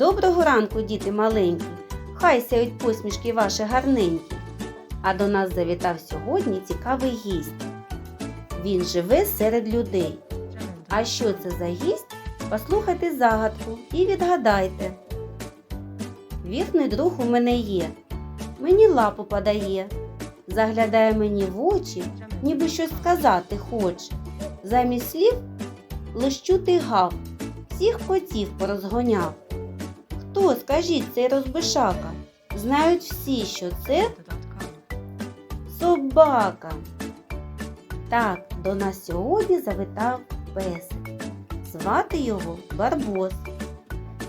Доброго ранку, діти маленькі, хай сяють посмішки ваші гарненькі. А до нас завітав сьогодні цікавий гість. Він живе серед людей. А що це за гість? Послухайте загадку і відгадайте. Вірний друг у мене є, мені лапу подає, заглядає мені в очі, ніби щось сказати хоче. Замість слів лиш чути гав, всіх котів порозгоняв. Хто, скажіть, цей розбишака? Знають всі, що це собака. Так, до нас сьогодні завітав песик. Звати його Барбос.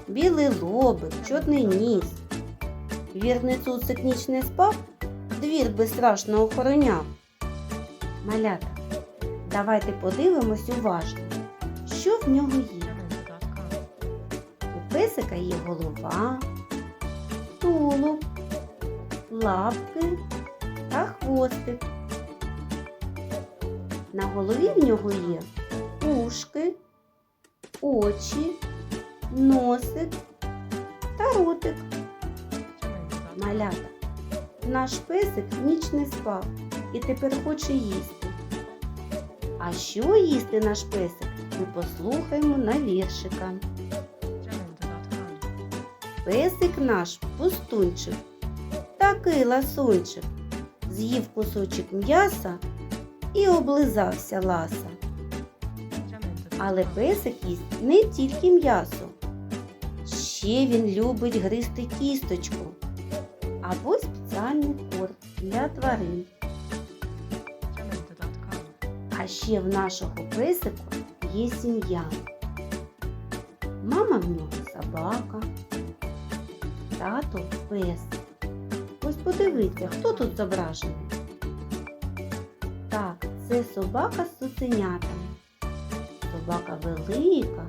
Білий лобик, чорний ніс. Вірний цуцик ніч не спав, двір безстрашно охороняв. Малята, давайте подивимось уважно, що в нього є. Песика є голова, тулуб, лапки та хвостик. На голові в нього є ушки, очі, носик та ротик. Малята. Наш песик ніч не спав і тепер хоче їсти. А що їсти наш песик? Ми послухаємо на віршика. Песик наш пустунчик, такий ласунчик, з'їв кусочок м'яса і облизався ласа. Але песик їсть не тільки м'ясо. Ще він любить гризти кісточку або спеціальний корм для тварин. А ще в нашого песику є сім'я. Мама в нього собака, тато пес. Ось подивіться, хто тут зображений. Так, це собака з цуценятами. Собака велика,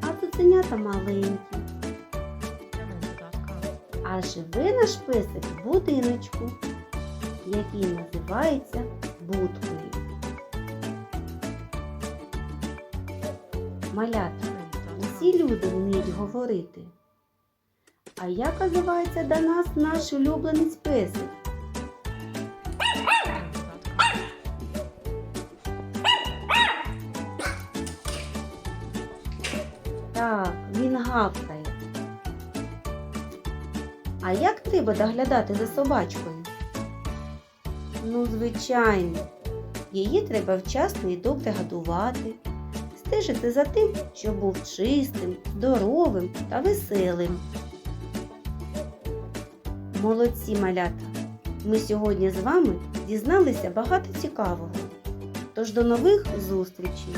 а цуценята маленькі. А живе наш песик в будиночку, який називається будкою. Малята, усі люди вміють говорити. А як називається до нас наш улюбленець песик? Так, він гавкає. А як треба доглядати за собачкою? Ну, звичайно, її треба вчасно і добре годувати, стежити за тим, щоб був чистим, здоровим та веселим. Молодці малята! Ми сьогодні з вами дізналися багато цікавого. Тож до нових зустрічей!